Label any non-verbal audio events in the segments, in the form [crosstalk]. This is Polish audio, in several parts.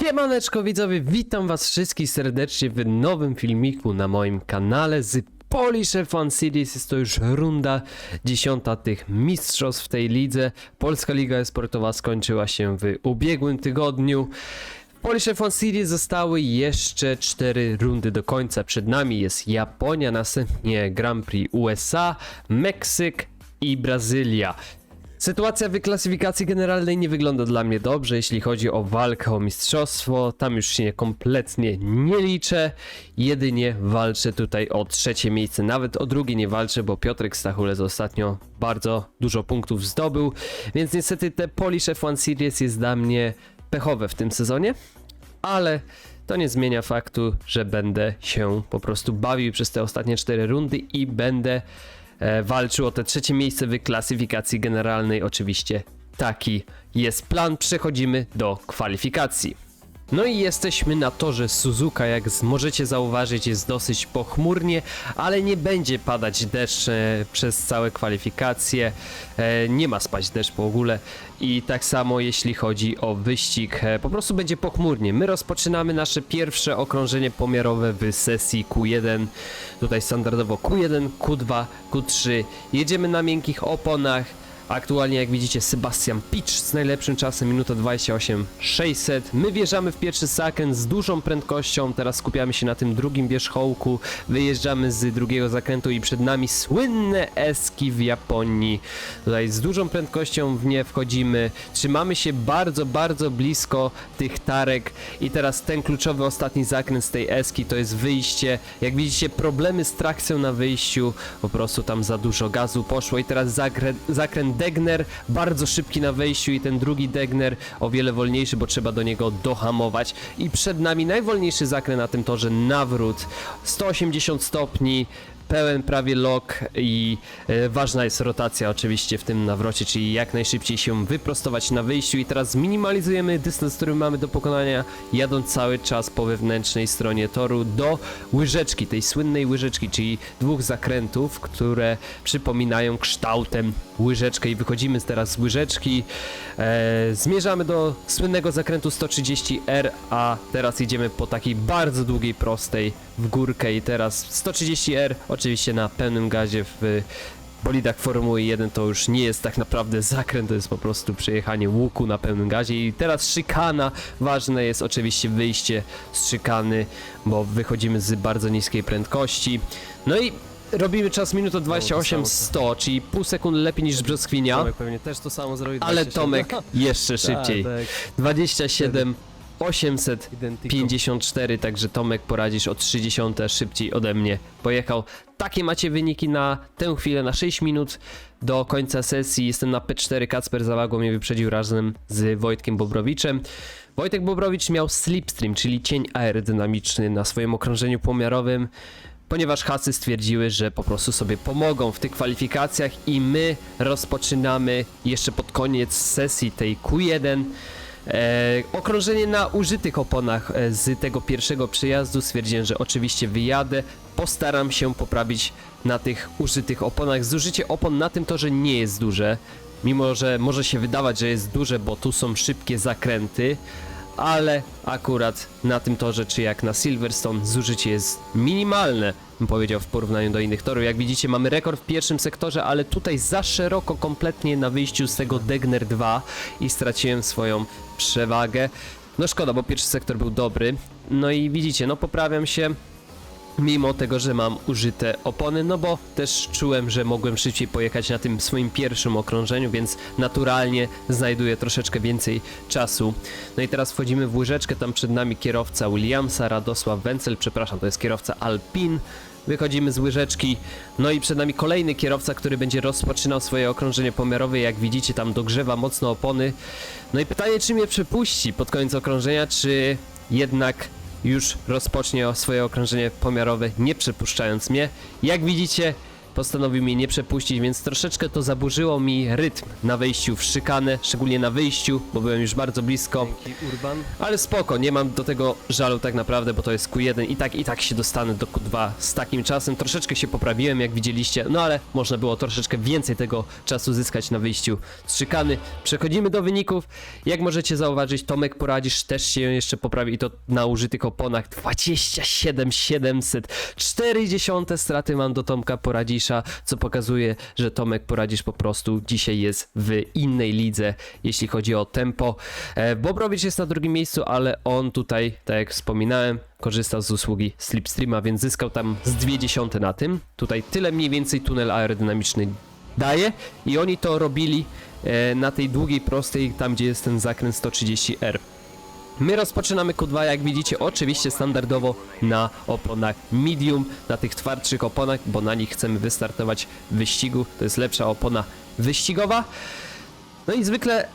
Siemaneczko widzowie, witam was wszystkich serdecznie w nowym filmiku na moim kanale z Polish F1 Series. Jest to już runda dziesiąta tych mistrzostw w tej lidze. Polska Liga Sportowa skończyła się w ubiegłym tygodniu. W Polish F1 Series zostały jeszcze cztery rundy do końca. Przed nami jest Japonia, następnie Grand Prix USA, Meksyk i Brazylia. Sytuacja w klasyfikacji generalnej nie wygląda dla mnie dobrze, jeśli chodzi o walkę o mistrzostwo. Tam już się kompletnie nie liczę. Jedynie walczę tutaj o trzecie miejsce. Nawet o drugie nie walczę, bo Piotrek Stachulec ostatnio bardzo dużo punktów zdobył. Więc niestety te Polish F1 Series jest dla mnie pechowe w tym sezonie. Ale to nie zmienia faktu, że będę się po prostu bawił przez te ostatnie cztery rundy i będę walczył o te trzecie miejsce w klasyfikacji generalnej. Oczywiście taki jest plan. Przechodzimy do kwalifikacji. No i jesteśmy na torze Suzuka, jak możecie zauważyć jest dosyć pochmurnie, ale nie będzie padać deszcz e, przez całe kwalifikacje, e, nie ma spać deszcz w ogóle. I tak samo jeśli chodzi o wyścig, e, po prostu będzie pochmurnie. My rozpoczynamy nasze pierwsze okrążenie pomiarowe w sesji Q1, tutaj standardowo Q1, Q2, Q3, jedziemy na miękkich oponach, Aktualnie, jak widzicie, Sebastian Pitch z najlepszym czasem, minuta 28 600. My wjeżdżamy w pierwszy zakręt z dużą prędkością, teraz skupiamy się na tym drugim wierzchołku, wyjeżdżamy z drugiego zakrętu i przed nami słynne eski w Japonii. Tutaj z dużą prędkością w nie wchodzimy, trzymamy się bardzo, bardzo blisko tych tarek i teraz ten kluczowy ostatni zakręt z tej eski to jest wyjście. Jak widzicie, problemy z trakcją na wyjściu, po prostu tam za dużo gazu poszło i teraz zakręt, zakręt Degner, bardzo szybki na wejściu i ten drugi Degner o wiele wolniejszy, bo trzeba do niego dohamować. I przed nami najwolniejszy zakręt na tym torze, nawrót, 180 stopni, pełen prawie lok i e, ważna jest rotacja oczywiście w tym nawrocie, czyli jak najszybciej się wyprostować na wyjściu. I teraz zminimalizujemy dystans, który mamy do pokonania, jadąc cały czas po wewnętrznej stronie toru do łyżeczki, tej słynnej łyżeczki, czyli dwóch zakrętów, które przypominają kształtem łyżeczkę. I wychodzimy teraz z łyżeczki, e, zmierzamy do słynnego zakrętu 130R, a teraz idziemy po takiej bardzo długiej prostej w górkę. I teraz 130R oczywiście na pełnym gazie w bolidach Formuły 1 to już nie jest tak naprawdę zakręt, to jest po prostu przejechanie łuku na pełnym gazie. I teraz szykana, ważne jest oczywiście wyjście z szykany, bo wychodzimy z bardzo niskiej prędkości, no i robimy czas minuta 28 100, czyli pół sekundy lepiej niż brzoskwinia, Tomek pewnie też to samo zrobi. ale 27. Tomek jeszcze szybciej, Tak, 27 800 tak. Identyko. 54, także Tomek poradzisz o 30 szybciej ode mnie. Pojechał. Takie macie wyniki na tę chwilę, na 6 minut do końca sesji. Jestem na P4, Kacper Zawago mnie wyprzedził razem z Wojtkiem Bobrowiczem. Wojtek Bobrowicz miał slipstream, czyli cień aerodynamiczny na swoim okrążeniu pomiarowym, ponieważ hasy stwierdziły, że po prostu sobie pomogą w tych kwalifikacjach i my rozpoczynamy jeszcze pod koniec sesji tej Q1 E, okrążenie na użytych oponach e, z tego pierwszego przyjazdu stwierdziłem, że oczywiście wyjadę. Postaram się poprawić na tych użytych oponach. Zużycie opon na tym torze nie jest duże, mimo że może się wydawać, że jest duże, bo tu są szybkie zakręty, ale akurat na tym torze, czy jak na Silverstone, zużycie jest minimalne, bym powiedział, w porównaniu do innych torów. Jak widzicie, mamy rekord w pierwszym sektorze, ale tutaj za szeroko kompletnie na wyjściu z tego Degner 2 i straciłem swoją przewagę. No szkoda, bo pierwszy sektor był dobry. No i widzicie, no poprawiam się mimo tego, że mam użyte opony, no bo też czułem, że mogłem szybciej pojechać na tym swoim pierwszym okrążeniu, więc naturalnie znajduję troszeczkę więcej czasu. No i teraz wchodzimy w łyżeczkę, tam przed nami kierowca Williamsa, Radosław Wencel, przepraszam, to jest kierowca Alpin. Wychodzimy z łyżeczki, no i przed nami kolejny kierowca, który będzie rozpoczynał swoje okrążenie pomiarowe. Jak widzicie, tam dogrzewa mocno opony. No i pytanie, czy mnie przepuści pod koniec okrążenia, czy jednak już rozpocznie swoje okrążenie pomiarowe, nie przepuszczając mnie. Jak widzicie, postanowił mnie nie przepuścić, więc troszeczkę to zaburzyło mi rytm na wejściu w szykanę, szczególnie na wyjściu, bo byłem już bardzo blisko. Dzięki Urban. Ale spoko, nie mam do tego żalu tak naprawdę, bo to jest Q1 i tak i tak się dostanę do Q2 z takim czasem. Troszeczkę się poprawiłem, jak widzieliście, no ale można było troszeczkę więcej tego czasu zyskać na wyjściu z szykany. Przechodzimy do wyników. Jak możecie zauważyć, Tomek poradzisz też się jeszcze poprawi i to na użytych oponach 27 700. 40 straty mam do Tomka Co pokazuje, że Tomek Poradzisz po prostu dzisiaj jest w innej lidze, jeśli chodzi o tempo. E, Bobrowicz jest na drugim miejscu, ale on tutaj, tak jak wspominałem, korzystał z usługi Slipstreama, więc zyskał tam z dwie dziesiąte na tym. Tutaj tyle mniej więcej tunel aerodynamiczny daje i oni to robili e, na tej długiej, prostej, tam gdzie jest ten zakręt 130R. My rozpoczynamy Q2, jak widzicie, oczywiście standardowo na oponach medium, na tych twardszych oponach, bo na nich chcemy wystartować w wyścigu. To jest lepsza opona wyścigowa. No i zwykle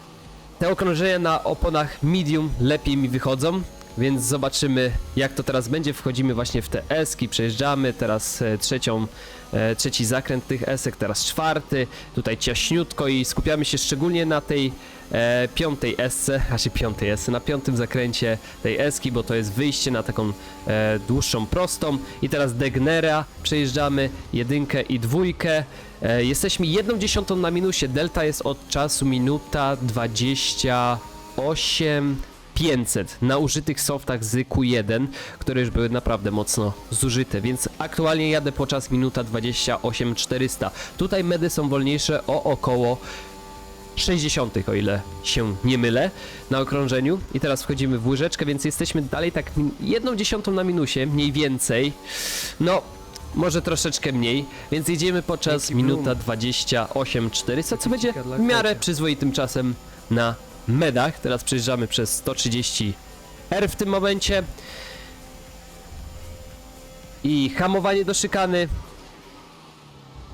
te okrążenia na oponach medium lepiej mi wychodzą, więc zobaczymy jak to teraz będzie. Wchodzimy właśnie w te eski, przejeżdżamy, teraz e, trzecią, e, trzeci zakręt tych esek, teraz czwarty, tutaj ciaśniutko i skupiamy się szczególnie na tej e, piątej esce, [laughs] znaczy piątej esce, na piątym zakręcie tej eski, bo to jest wyjście na taką e, dłuższą prostą. I teraz Degnera przejeżdżamy, jedynkę i dwójkę. E, jesteśmy jedną dziesiątą na minusie, delta jest od czasu minuta 28 500 na użytych softach z Q1, które już były naprawdę mocno zużyte, więc aktualnie jadę po czas minuta 28 400. Tutaj medy są wolniejsze o około 60, o ile się nie mylę, na okrążeniu. I teraz wchodzimy w łyżeczkę, więc jesteśmy dalej tak jedną dziesiątą na minusie, mniej więcej. No, może troszeczkę mniej, więc jedziemy po czas Dzięki Bloom. minuta 28 400, co będzie w miarę przyzwoitym czasem na medach. Teraz przejeżdżamy przez 130 R w tym momencie. I hamowanie do szykany.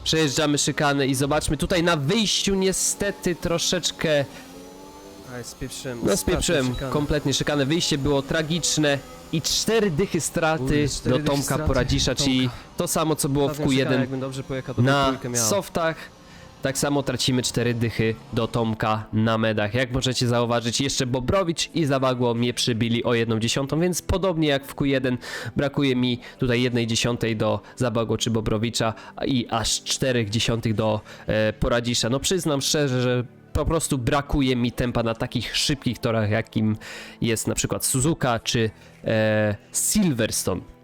Przejeżdżamy szykany i zobaczmy tutaj na wyjściu niestety troszeczkę Ale spieprzyłem. no spieprzyłem szykanę. kompletnie szykane. Wyjście było tragiczne i cztery dychy straty Kurde, cztery do dychy Tomka straty Poradzisza, Tomka. czyli to samo co było w Ostatnią szykanę, Q1 Jakbym dobrze pojechał, to na miał. softach. Tak samo tracimy cztery dychy do Tomka na medach. Jak możecie zauważyć, jeszcze Bobrowicz i Zawagło mnie przybili o jedną dziesiątą, więc podobnie jak w Q1 brakuje mi tutaj jednej dziesiątej do Zabagło czy Bobrowicza i aż czterech dziesiątych do e, Poradzisza. No przyznam szczerze, że po prostu brakuje mi tempa na takich szybkich torach, jakim jest na przykład Suzuka czy e, Silverstone.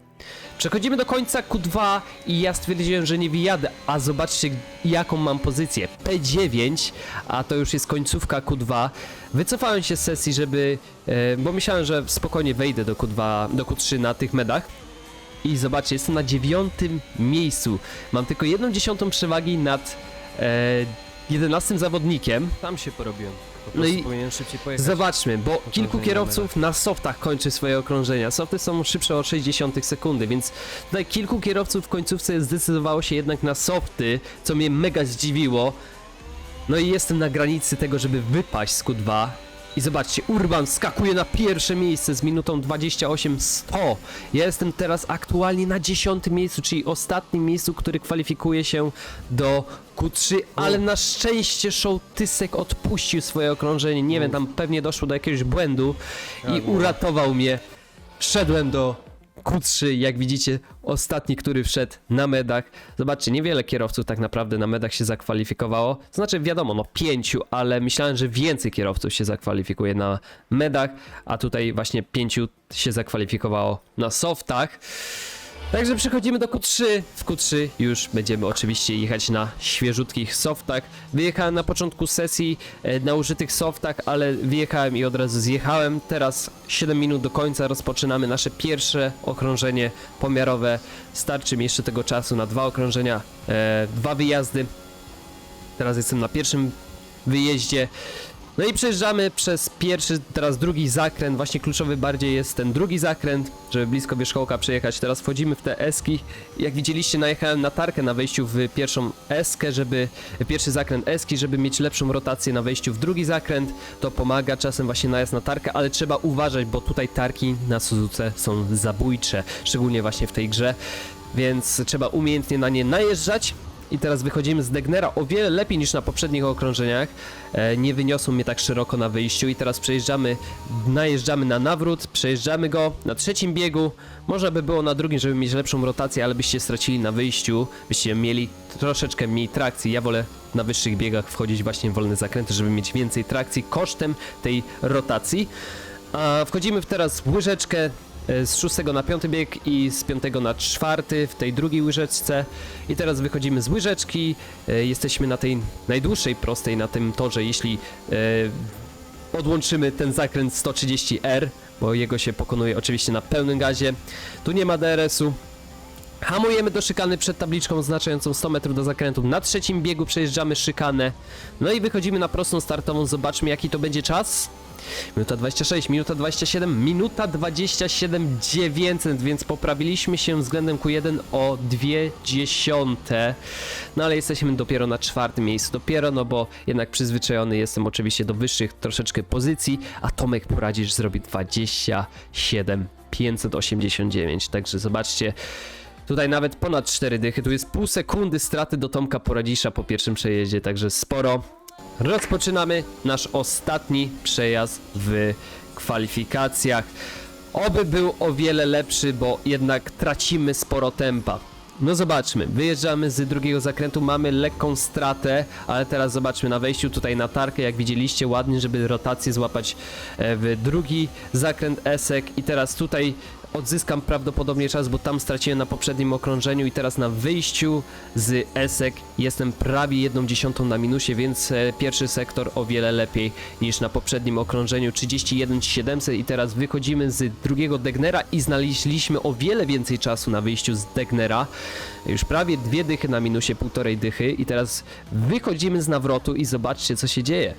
Przechodzimy do końca Q2 i ja stwierdziłem, że nie wyjadę, a zobaczcie jaką mam pozycję. P9, a to już jest końcówka Q2. Wycofałem się z sesji, żeby, e, bo myślałem, że spokojnie wejdę do Q2, do Q3 na tych medach. I zobaczcie, jestem na dziewiątym miejscu. Mam tylko jedną dziesiątą przewagi nad e, 11 zawodnikiem. Tam się porobiłem. No i powinienem szybciej pojechać. Zobaczmy, bo kilku kierowców na softach kończy swoje okrążenia. Softy są szybsze o 60 sekundy, więc tutaj kilku kierowców w końcówce zdecydowało się jednak na softy, co mnie mega zdziwiło. No i jestem na granicy tego, żeby wypaść z Q2. I zobaczcie, Urban skakuje na pierwsze miejsce z minutą 28-100. Ja jestem teraz aktualnie na dziesiątym miejscu, czyli ostatnim miejscu, który kwalifikuje się do Q3, ale na szczęście Szołtysek odpuścił swoje okrążenie. Nie wiem, tam pewnie doszło do jakiegoś błędu i Ja, no. uratował mnie. Wszedłem do Q3, jak widzicie, ostatni, który wszedł na medach. Zobaczcie, niewiele kierowców tak naprawdę na medach się zakwalifikowało. Znaczy, wiadomo, no pięciu, ale myślałem, że więcej kierowców się zakwalifikuje na medach, a tutaj właśnie pięciu się zakwalifikowało na softach. Także przechodzimy do Q3. W Q3 już będziemy oczywiście jechać na świeżutkich softach. Wyjechałem na początku sesji e, na użytych softach, ale wyjechałem i od razu zjechałem. Teraz 7 minut do końca rozpoczynamy nasze pierwsze okrążenie pomiarowe. Starczy mi jeszcze tego czasu na dwa okrążenia, e, dwa wyjazdy. Teraz jestem na pierwszym wyjeździe. No i przejeżdżamy przez pierwszy, teraz drugi zakręt. Właśnie kluczowy bardziej jest ten drugi zakręt, żeby blisko wierzchołka przejechać. Teraz wchodzimy w te eski. Jak widzieliście, najechałem na tarkę na wejściu w pierwszą eskę, żeby pierwszy zakręt eski, żeby mieć lepszą rotację na wejściu w drugi zakręt. To pomaga czasem właśnie najazd na tarkę, ale trzeba uważać, bo tutaj tarki na Suzuce są zabójcze, szczególnie właśnie w tej grze. Więc trzeba umiejętnie na nie najeżdżać. I teraz wychodzimy z Degnera o wiele lepiej niż na poprzednich okrążeniach. E, nie wyniosło mnie tak szeroko na wyjściu i teraz przejeżdżamy, najeżdżamy na nawrót, przejeżdżamy go na trzecim biegu. Można by było na drugim, żeby mieć lepszą rotację, ale byście stracili na wyjściu, byście mieli troszeczkę mniej trakcji. Ja wolę na wyższych biegach wchodzić właśnie w wolne zakręty, żeby mieć więcej trakcji kosztem tej rotacji. A wchodzimy teraz w łyżeczkę z 6 na 5 bieg i z 5 na 4 w tej drugiej łyżeczce. I teraz wychodzimy z łyżeczki. E, Jesteśmy na tej najdłuższej prostej na tym torze, jeśli e, odłączymy ten zakręt 130R, bo jego się pokonuje oczywiście na pełnym gazie. Tu nie ma DRS-u. Hamujemy do szykany przed tabliczką oznaczającą 100 metrów do zakrętu. Na trzecim biegu przejeżdżamy szykanę. No i wychodzimy na prostą startową. Zobaczmy jaki to będzie czas. Minuta 26, minuta 27, minuta 27 900, więc poprawiliśmy się względem Q1 o 2 dziesiąte. No ale jesteśmy dopiero na czwartym miejscu. Dopiero, no bo jednak przyzwyczajony jestem oczywiście do wyższych troszeczkę pozycji, a Tomek Poradzisz zrobi 27 589. Także zobaczcie, Tutaj nawet ponad 4 dychy, tu jest pół sekundy straty do Tomka Poradzisza po pierwszym przejeździe, także sporo. Rozpoczynamy nasz ostatni przejazd w kwalifikacjach. Oby był o wiele lepszy, bo jednak tracimy sporo tempa. No zobaczmy, wyjeżdżamy z drugiego zakrętu, mamy lekką stratę, ale teraz zobaczmy na wejściu tutaj na tarkę, jak widzieliście, ładnie, żeby rotację złapać e, w drugi zakręt esek i teraz tutaj odzyskam prawdopodobnie czas, bo tam straciłem na poprzednim okrążeniu i teraz na wyjściu z esek jestem prawie jedną dziesiątą na minusie, więc e, pierwszy sektor o wiele lepiej niż na poprzednim okrążeniu 31 700 i teraz wychodzimy z drugiego Degnera i znaleźliśmy o wiele więcej czasu na wyjściu z Degnera. Już prawie dwie dychy na minusie, półtorej dychy i teraz wychodzimy z nawrotu i zobaczcie co się dzieje.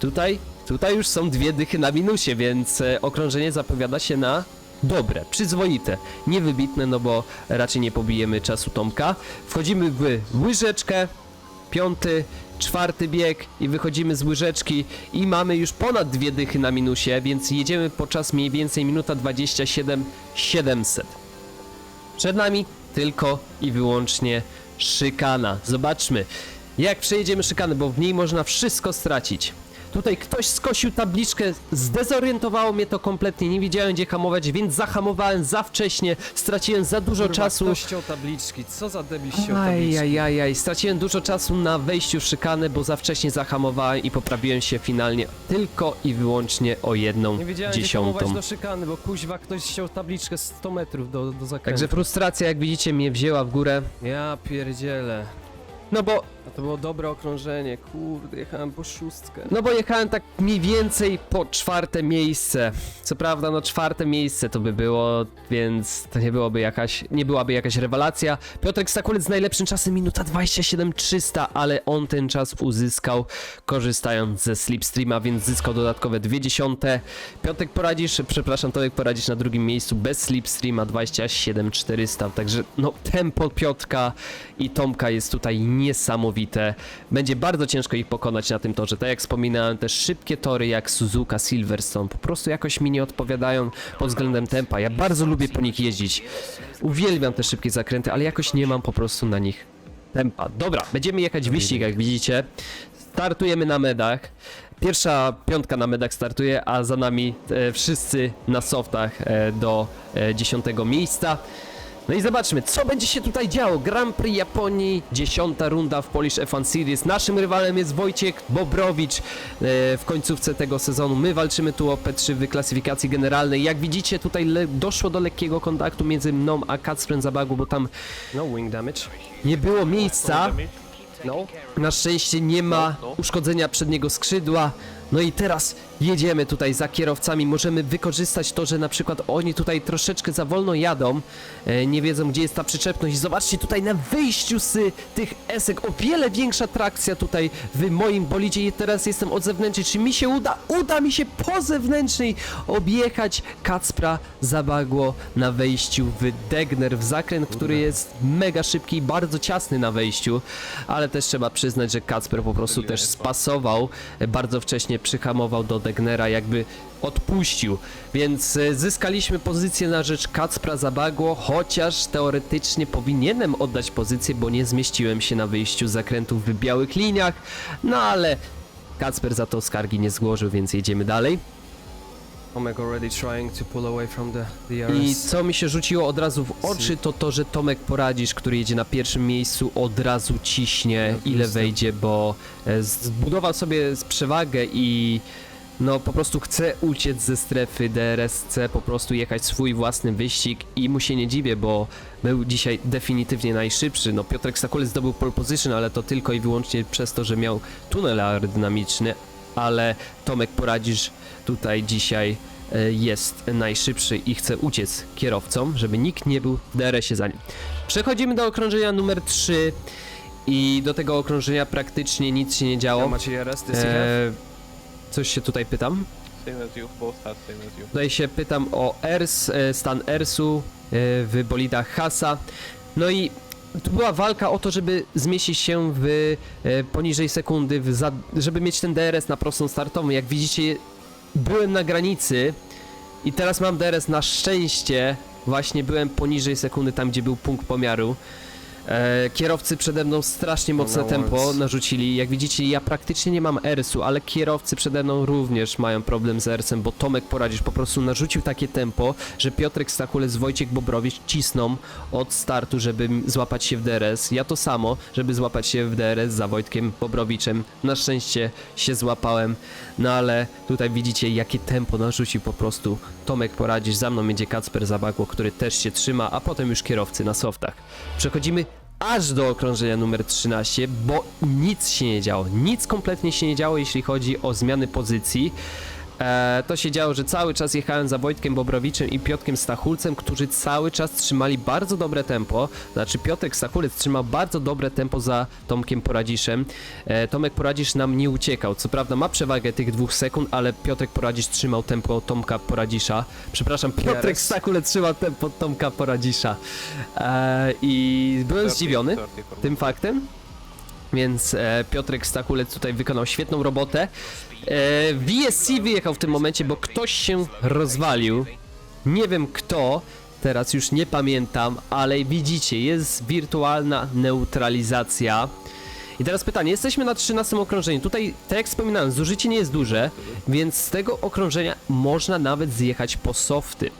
Tutaj, tutaj już są dwie dychy na minusie, więc e, okrążenie zapowiada się na dobre, przyzwoite, niewybitne, no bo raczej nie pobijemy czasu Tomka. Wchodzimy w łyżeczkę, piąty, czwarty bieg i wychodzimy z łyżeczki i mamy już ponad dwie dychy na minusie, więc jedziemy po czas mniej więcej minuta 27 700. Przed nami tylko i wyłącznie szykana. Zobaczmy, jak przejedziemy szykanę, bo w niej można wszystko stracić. Tutaj ktoś skosił tabliczkę, zdezorientowało mnie to kompletnie, nie wiedziałem gdzie hamować, więc zahamowałem za wcześnie, straciłem za dużo Kurwa, czasu. Ktoś ściął tabliczki, co za debil ściął tabliczki? Ajajajaj, straciłem dużo czasu na wejściu w szykany, bo za wcześnie zahamowałem i poprawiłem się finalnie tylko i wyłącznie o jedną Nie wiedziałem gdzie dziesiątą. hamować do szykany, bo kuźwa ktoś ściął tabliczkę 100 metrów do, do zakrętu. Także frustracja, jak widzicie, mnie wzięła w górę. Ja pierdzielę. No bo A to było dobre okrążenie, kurde, jechałem po szóstkę. No bo jechałem tak mniej więcej po czwarte miejsce. Co prawda, no czwarte miejsce to by było, więc to nie byłoby jakaś, nie byłaby jakaś rewelacja. Piotrek Stakulec z najlepszym czasem minuta 27300, ale on ten czas uzyskał korzystając ze Slipstreama, więc zyskał dodatkowe dwie dziesiąte. Piotrek poradzisz, przepraszam, Tomek poradzisz na drugim miejscu bez Slipstreama 27400, także no tempo Piotrka i Tomka jest tutaj niesamowite. Będzie bardzo ciężko ich pokonać na tym torze. Tak jak wspominałem, te szybkie tory jak Suzuka, Silverstone po prostu jakoś mi nie odpowiadają pod względem tempa. Ja bardzo lubię po nich jeździć. Uwielbiam te szybkie zakręty, ale jakoś nie mam po prostu na nich tempa. Dobra, będziemy jechać wyścig, jak widzicie. Startujemy na medach. Pierwsza piątka na medach startuje, a za nami e, wszyscy na softach e, do e, dziesiątego miejsca. No i zobaczmy, co będzie się tutaj działo. Grand Prix Japonii, dziesiąta runda w Polish F1 Series. Naszym rywalem jest Wojciech Bobrowicz e, w końcówce tego sezonu. My walczymy tu o P3 w klasyfikacji generalnej. Jak widzicie, tutaj doszło do lekkiego kontaktu między mną a Kacprem Zabagu, bo tam No wing damage. nie było miejsca. No. Na szczęście nie ma uszkodzenia przedniego skrzydła. No i teraz jedziemy tutaj za kierowcami. Możemy wykorzystać to, że na przykład oni tutaj troszeczkę za wolno jadą. E, nie wiedzą, gdzie jest ta przyczepność. Zobaczcie tutaj na wyjściu z tych esek. O wiele większa trakcja tutaj w moim bolidzie. I teraz jestem od zewnętrznej. Czy mi się uda? Uda mi się po zewnętrznej objechać Kacpra Zabagło na wejściu w Degner, w zakręt, który jest mega szybki i bardzo ciasny na wejściu, ale też trzeba przyznać, że Kacper po prostu też spasował, e, bardzo wcześnie przyhamował do Wagnera jakby odpuścił, więc e, zyskaliśmy pozycję na rzecz Kacpra Zabagło, chociaż teoretycznie powinienem oddać pozycję, bo nie zmieściłem się na wyjściu z zakrętów w białych liniach, no ale Kacper za to skargi nie złożył, więc jedziemy dalej. Tomek already trying to pull away from the DRS. I co mi się rzuciło od razu w oczy, to to, że Tomek Poradzisz, który jedzie na pierwszim miejscu, od razu ciśnie, ile wejdzie, bo e, zbudował sobie z- przewagę i no po prostu chce uciec ze strefy DRS, chce po prostu jechać swój własny wyścig i mu się nie dziwię, bo był dzisiaj definitywnie najszybszy. No Piotrek Stakulis zdobył pole position, ale to tylko i wyłącznie przez to, że miał tunel aerodynamiczny, ale Tomek Poradzisz tutaj dzisiaj e, jest najszybszy i chce uciec kierowcom, żeby nikt nie był w DRS-ie za nim. Przechodzimy do okrążenia numer 3 i do tego okrążenia praktycznie nic się nie działo. E, coś się tutaj pytam. Tutaj się pytam o ERS, e, stan ERS-u w bolidach Hasa. No i tu była walka o to, żeby zmieścić się w poniżej sekundy, w za, żeby mieć ten DRS na prostą startową. Jak widzicie, byłem na granicy i teraz mam DRS na szczęście. Właśnie byłem poniżej sekundy, tam gdzie był punkt pomiaru. E, kierowcy przede mną strasznie mocne tempo narzucili. Jak widzicie, ja praktycznie nie mam ERS-u, ale kierowcy przede mną również mają problem z ERS-em, bo Tomek Poradzisz po prostu narzucił takie tempo, że Piotrek Stachules, Wojciech Bobrowicz cisną od startu, żeby złapać się w DRS. Ja to samo, żeby złapać się w DRS za Wojtkiem Bobrowiczem. Na szczęście się złapałem, no ale tutaj widzicie, jakie tempo narzucił po prostu Tomek Poradzisz. Za mną jedzie Kacper Zabagło, który też się trzyma, a potem już kierowcy na softach. Przechodzimy aż do okrążenia numer 13, bo nic się nie działo. Nic kompletnie się nie działo, jeśli chodzi o zmiany pozycji. E, to się działo, że cały czas jechałem za Wojtkiem Bobrowiczem i Piotkiem Stachulcem, którzy cały czas trzymali bardzo dobre tempo. Znaczy Piotrek Stachulec trzymał bardzo dobre tempo za Tomkiem Poradziszem. E, Tomek Poradzisz nam nie uciekał. Co prawda ma przewagę tych dwóch sekund, ale Piotrek Poradzisz trzymał tempo Tomka Poradzisza. Przepraszam, Piotrek. Stachulec trzymał tempo Tomka Poradzisza. E, I byłem 30, zdziwiony 30 for tym faktem. Więc e, Piotrek Stakulec tutaj wykonał świetną robotę. E, VSC wyjechał w tym momencie, bo ktoś się rozwalił. Nie wiem kto, teraz już nie pamiętam, ale widzicie, jest wirtualna neutralizacja. I teraz pytanie, jesteśmy na 13 okrążeniu. Tutaj, tak jak wspominałem, zużycie nie jest duże, więc z tego okrążenia można nawet zjechać po softy.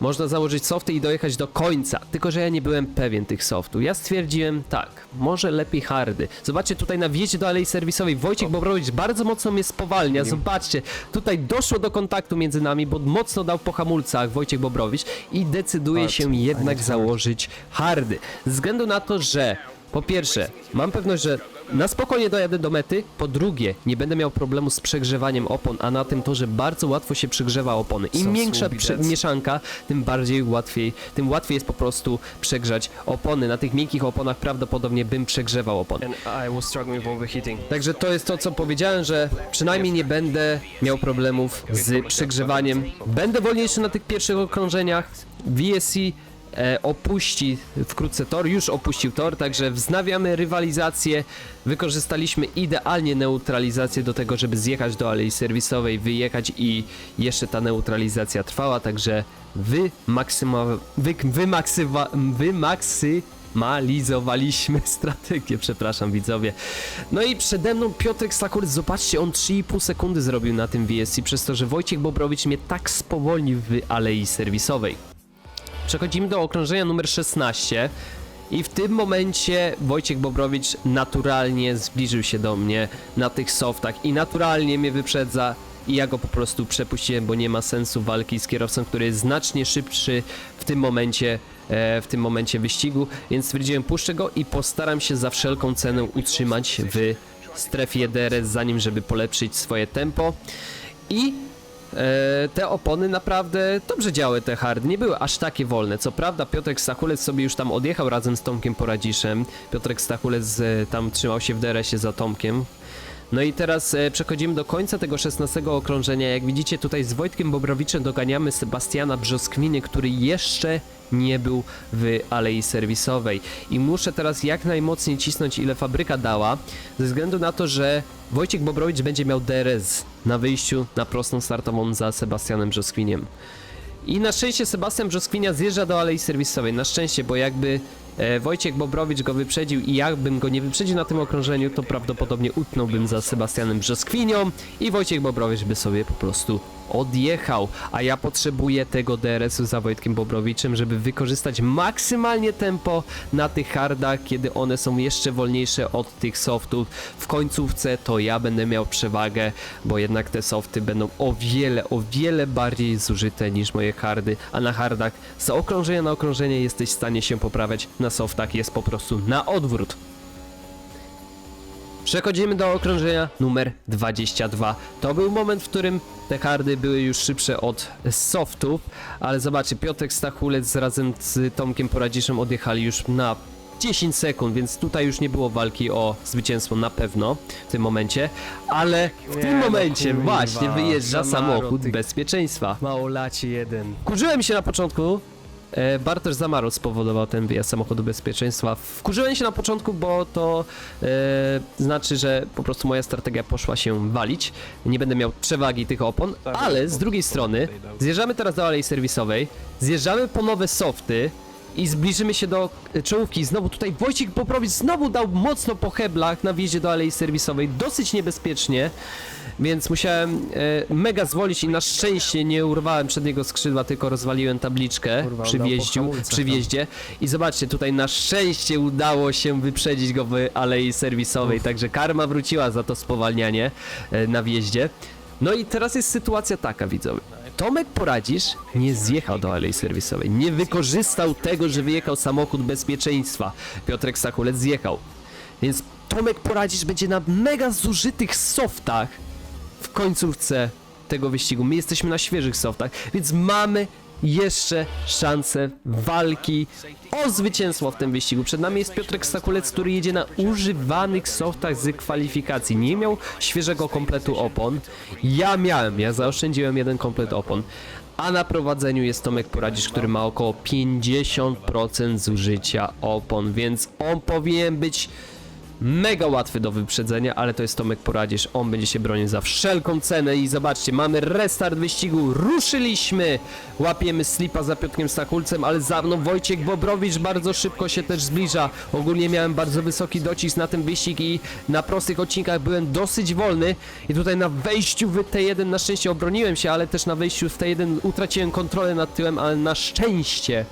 Można założyć softy i dojechać do końca, tylko że ja nie byłem pewien tych softów. Ja stwierdziłem tak, może lepiej hardy. Zobaczcie tutaj na wjeździe do alei serwisowej Wojciech Bobrowicz bardzo mocno mnie spowalnia. Zobaczcie, tutaj doszło do kontaktu między nami, bo mocno dał po hamulcach Wojciech Bobrowicz i decyduje się jednak założyć hardy. Ze względu na to, że po pierwsze, mam pewność, że na spokojnie dojadę do mety. Po drugie, nie będę miał problemu z przegrzewaniem opon, a na tym to, że bardzo łatwo się przegrzewa opony. Im So większa prze- mieszanka, tym bardziej łatwiej, tym łatwiej jest po prostu przegrzać opony. Na tych miękkich oponach prawdopodobnie bym przegrzewał opony. And I was struggling with overheating. Także to jest to, co powiedziałem, że przynajmniej nie będę miał problemów z przegrzewaniem. Będę wolniejszy na tych pierwszych okrążeniach. VSC opuści wkrótce tor, już opuścił tor, także wznawiamy rywalizację. Wykorzystaliśmy idealnie neutralizację do tego, żeby zjechać do alei serwisowej, wyjechać i jeszcze ta neutralizacja trwała, także wy, maksyma, wy, wy, maksywa, wy maksymalizowaliśmy [laughs] strategię, przepraszam widzowie. No i przede mną Piotrek Stakury, zobaczcie, on 3,5 sekundy zrobił na tym VSC, przez to, że Wojciech Bobrowicz mnie tak spowolnił w alei serwisowej. Przechodzimy do okrążenia numer 16 i w tym momencie Wojciech Bobrowicz naturalnie zbliżył się do mnie na tych softach i naturalnie mnie wyprzedza. I ja go po prostu przepuściłem, bo nie ma sensu walki z kierowcą, który jest znacznie szybszy w tym momencie e, w tym momencie wyścigu, więc stwierdziłem puszczę go i postaram się za wszelką cenę utrzymać w strefie DRS zanim żeby polepszyć swoje tempo. I E, te opony naprawdę dobrze działały te hard, nie były aż takie wolne. Co prawda Piotrek Stachulec sobie już tam odjechał razem z Tomkiem Poradziszem. Piotrek Stachulec e, tam trzymał się w DRS-ie za Tomkiem. No i teraz e, przechodzimy do końca tego 16 okrążenia. Jak widzicie tutaj z Wojtkiem Bobrowiczem doganiamy Sebastiana Brzoskwiny, który jeszcze nie był w alei serwisowej. I muszę teraz jak najmocniej cisnąć ile fabryka dała, ze względu na to, że Wojciech Bobrowicz będzie miał DRS na wyjściu na prostą startową za Sebastianem Brzoskwiniem. I na szczęście Sebastian Brzoskwinia zjeżdża do alei serwisowej. Na szczęście, bo jakby e, Wojciech Bobrowicz go wyprzedził i jakbym go nie wyprzedził na tym okrążeniu, to prawdopodobnie utnąłbym za Sebastianem Brzoskwinią i Wojciech Bobrowicz by sobie po prostu odjechał. A ja potrzebuję tego DRS-u za Wojtkiem Bobrowiczem, żeby wykorzystać maksymalnie tempo na tych hardach, kiedy one są jeszcze wolniejsze od tych softów. W końcówce to ja będę miał przewagę, bo jednak te softy będą o wiele, o wiele bardziej zużyte niż moje hardy, a na hardach z okrążenia na okrążenie jesteś w stanie się poprawiać, na softach jest po prostu na odwrót. Przechodzimy do okrążenia numer 22. To był moment, w którym te hardy były już szybsze od softów, ale zobaczcie, Piotrek Stachulec razem z Tomkiem Poradziszem odjechali już na 10 sekund, więc tutaj już nie było walki o zwycięstwo na pewno w tym momencie, ale w Nie tym no, momencie kurwa, właśnie wyjeżdża samochód ty- bezpieczeństwa. Małolaci jeden. Wkurzyłem się na początku. E, Bartosz Zamaro spowodował ten wyjazd samochodu bezpieczeństwa. Wkurzyłem się na początku, bo to e, znaczy, że po prostu moja strategia poszła się walić. Nie będę miał przewagi tych opon, Tak, ale z po- drugiej strony zjeżdżamy teraz do alei serwisowej, zjeżdżamy po nowe softy i zbliżymy się do e, czołówki. Znowu tutaj Wojciech Poprowicz znowu dał mocno po heblach na wjeździe do alei serwisowej, dosyć niebezpiecznie. Więc musiałem e, mega zwolić i na szczęście nie urwałem przedniego skrzydła, tylko rozwaliłem tabliczkę Kurwa, przy dał po wjeździu, hamulcach przy wjeździe. I zobaczcie, tutaj na szczęście udało się wyprzedzić go w alei serwisowej, także karma wróciła za to spowalnianie e, na wjeździe. No i teraz jest sytuacja taka, widzowie. Tomek Poradzisz nie zjechał do alei serwisowej, nie wykorzystał tego, że wyjechał samochód bezpieczeństwa. Piotrek Sakulec zjechał. Więc Tomek Poradzisz będzie na mega zużytych softach w końcówce tego wyścigu. My jesteśmy na świeżych softach, więc mamy jeszcze szansę walki o zwycięstwo w tym wyścigu. Przed nami jest Piotrek Stakulec, który jedzie na używanych softach z kwalifikacji. Nie miał świeżego kompletu opon. Ja miałem, ja zaoszczędziłem jeden komplet opon. A na prowadzeniu jest Tomek Poradzisz, który ma około 50% zużycia opon, więc on powinien być mega łatwy do wyprzedzenia, ale to jest Tomek Poradzisz. On będzie się bronił za wszelką cenę i zobaczcie, mamy restart wyścigu, ruszyliśmy! Łapiemy slipa za Piotrkiem Stakulcem, ale za mną Wojciech Bobrowicz bardzo szybko się też zbliża. Ogólnie miałem bardzo wysoki docisk na ten wyścig i na prostych odcinkach byłem dosyć wolny i tutaj na wejściu w T1 na szczęście obroniłem się, ale też na wejściu w T1 utraciłem kontrolę nad tyłem, ale na szczęście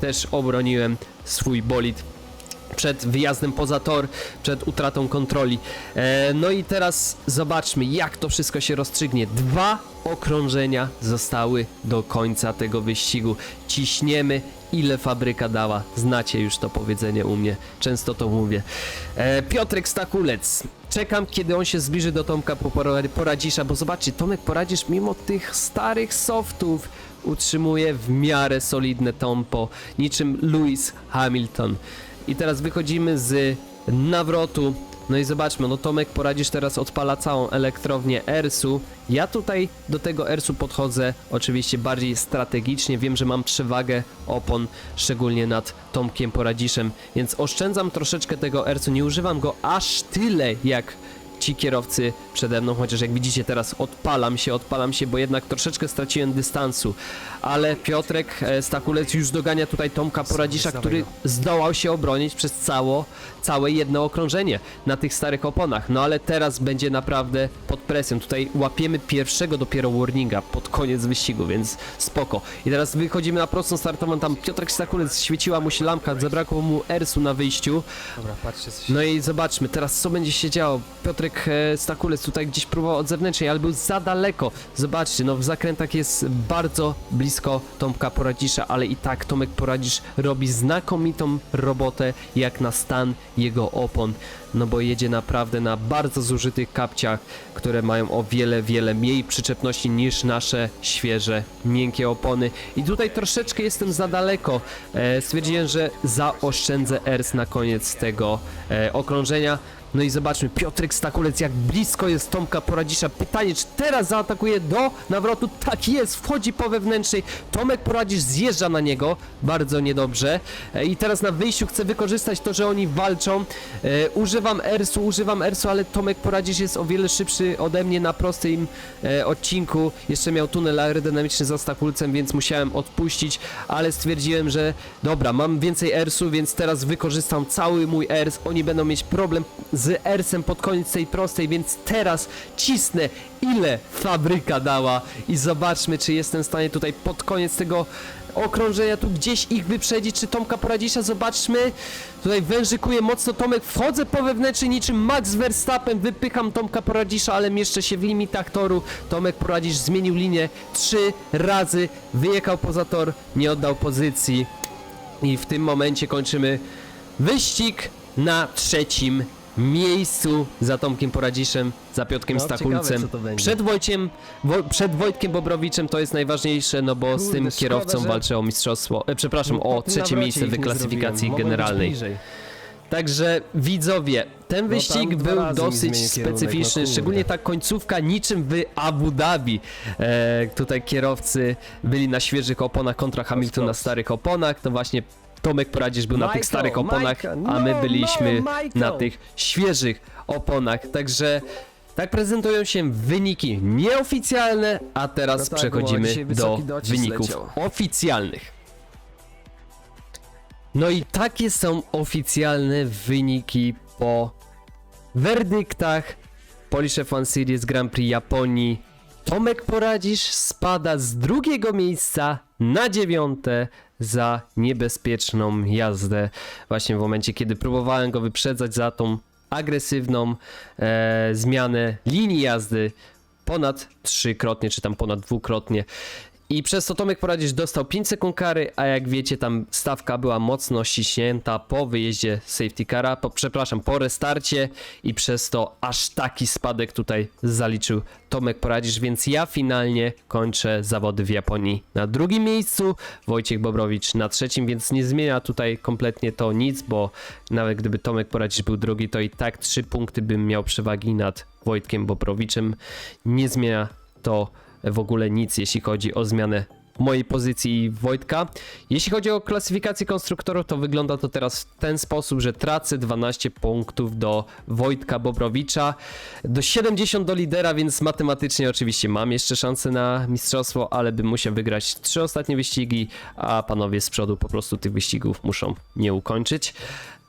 też obroniłem swój bolid przed wyjazdem poza tor, przed utratą kontroli. E, no i teraz zobaczmy, jak to wszystko się rozstrzygnie. Dwa okrążenia zostały do końca tego wyścigu. Ciśniemy, ile fabryka dała. Znacie już to powiedzenie u mnie, często to mówię. E, Piotrek Stakulec. Czekam, kiedy on się zbliży do Tomka Poradzisza, bo zobaczcie, Tomek Poradzisz mimo tych starych softów utrzymuje w miarę solidne tempo, niczym Lewis Hamilton. I teraz wychodzimy z nawrotu. No i zobaczmy, no Tomek poradzisz teraz odpala całą elektrownię ERS-u. Ja tutaj do tego ERS-u podchodzę oczywiście bardziej strategicznie. Wiem, że mam przewagę opon, szczególnie nad Tomkiem Poradziszem, więc oszczędzam troszeczkę tego ERS-u. Nie używam go aż tyle jak ci kierowcy przede mną, chociaż jak widzicie teraz odpalam się, odpalam się, bo jednak troszeczkę straciłem dystansu. Ale Piotrek e, Stakulec już dogania tutaj Tomka Poradzisza, który zdołał się obronić przez cało, całe jedno okrążenie na tych starych oponach. No ale teraz będzie naprawdę pod presją. Tutaj łapiemy pierwszego dopiero warninga pod koniec wyścigu, więc spoko. I teraz wychodzimy na prostą startową, tam Piotrek Stakulec świeciła mu się lampka, zabrakło mu ersu na wyjściu. No i zobaczmy teraz co będzie się działo. Piotrek e, Stakulec tutaj gdzieś próbował od zewnętrznej, ale był za daleko. Zobaczcie, no w zakrętach jest bardzo blisko Tomka Poradzisza, ale i tak Tomek Poradzisz robi znakomitą robotę jak na stan jego opon. No bo jedzie naprawdę na bardzo zużytych kapciach, które mają o wiele, wiele mniej przyczepności niż nasze świeże, miękkie opony. I tutaj troszeczkę jestem za daleko. E, stwierdziłem, że zaoszczędzę ERS na koniec tego e, okrążenia, No i zobaczmy, Piotrek Stakulec jak blisko jest Tomka Poradzisza. Pytanie, czy teraz zaatakuje do nawrotu? Tak jest, wchodzi po wewnętrznej. Tomek Poradzisz zjeżdża na niego, bardzo niedobrze. E, I teraz na wyjściu chcę wykorzystać to, że oni walczą. E, używam Ersu, używam Ersu, ale Tomek Poradzisz jest o wiele szybszy ode mnie na prostym e, odcinku. Jeszcze miał tunel aerodynamiczny za Stakulcem, więc musiałem odpuścić, ale stwierdziłem, że dobra, mam więcej Ersu, więc teraz wykorzystam cały mój Ers. Oni będą mieć problem z Ersem pod koniec tej prostej, więc teraz cisnę ile fabryka dała i zobaczmy, czy jestem w stanie tutaj pod koniec tego okrążenia tu gdzieś ich wyprzedzić, czy Tomka Poradzisza, zobaczmy. Tutaj wężykuje mocno Tomek, wchodzę po wewnętrznej niczym Max Verstappen, wypycham Tomka Poradzisza, ale mieszczę się w limitach toru. Tomek Poradzisz zmienił linię trzy razy, wyjechał poza tor, nie oddał pozycji. I w tym momencie kończymy wyścig na trzecim miejscu za Tomkiem Poradziszem, za Piotrkiem No, ciekawe, Stakulcem. będzie. Przed, Wojciem, Wo, przed Wojtkiem Bobrowiczem to jest najważniejsze, no bo z Kurde, tym szkoda, kierowcą że- walczę o mistrzostwo, e, przepraszam, o tym trzecie miejsce w klasyfikacji generalnej. Także widzowie, ten wyścig No tam dwa był dosyć specyficzny, no szczególnie ta końcówka niczym w Abu Dhabi. E, tutaj kierowcy byli na świeżych oponach kontra Hamilton na starych oponach, to właśnie Tomek Poradzisz był na tych starych oponach, Michael, a my no, byliśmy no, Michael. na tych świeżych oponach. Także tak prezentują się wyniki nieoficjalne, a teraz No tak, bo przechodzimy dzisiaj do wysoki wyników leciał. oficjalnych. No i takie są oficjalne wyniki po werdyktach Polish F1 Series Grand Prix Japonii. Tomek Poradzisz spada z drugiego miejsca na dziewiąte za niebezpieczną jazdę. Właśnie w momencie, kiedy próbowałem go wyprzedzać za tą agresywną e, zmianę linii jazdy ponad trzykrotnie, czy tam ponad dwukrotnie. I przez to Tomek Poradzisz dostał 5 sekund kary, a jak wiecie tam stawka była mocno ściśnięta po wyjeździe safety cara, po, przepraszam, po restarcie i przez to aż taki spadek tutaj zaliczył Tomek Poradzisz, więc ja finalnie kończę zawody w Japonii na drugim miejscu, Wojciech Bobrowicz na trzecim, więc nie zmienia tutaj kompletnie to nic, bo nawet gdyby Tomek Poradzisz był drugi, to i tak 3 punkty bym miał przewagi nad Wojtkiem Bobrowiczem. Nie zmienia to w ogóle nic, jeśli chodzi o zmianę mojej pozycji Wojtka. Jeśli chodzi o klasyfikację konstruktorów, to wygląda to teraz w ten sposób, że tracę 12 punktów do Wojtka Bobrowicza, do 70 do lidera, więc matematycznie oczywiście mam jeszcze szansę na mistrzostwo, ale bym musiał wygrać trzy ostatnie wyścigi, a panowie z przodu po prostu tych wyścigów muszą nie ukończyć.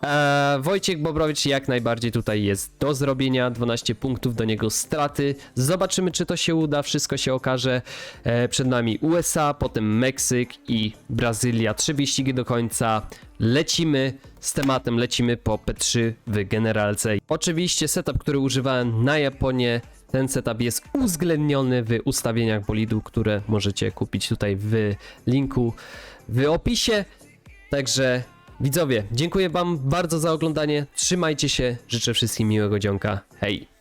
Eee, Wojciech Bobrowicz jak najbardziej tutaj jest do zrobienia, 12 punktów do niego straty. Zobaczymy, czy to się uda, wszystko się okaże. Eee, przed nami USA, potem Meksyk i Brazylia. Trzy wyścigi do końca. Lecimy z tematem, lecimy po P3 w generalce. Oczywiście setup, który używałem na Japonię, ten setup jest uwzględniony w ustawieniach bolidu, które możecie kupić tutaj w linku w opisie. Także widzowie, dziękuję Wam bardzo za oglądanie. Trzymajcie się, życzę wszystkim miłego dzionka. Hej!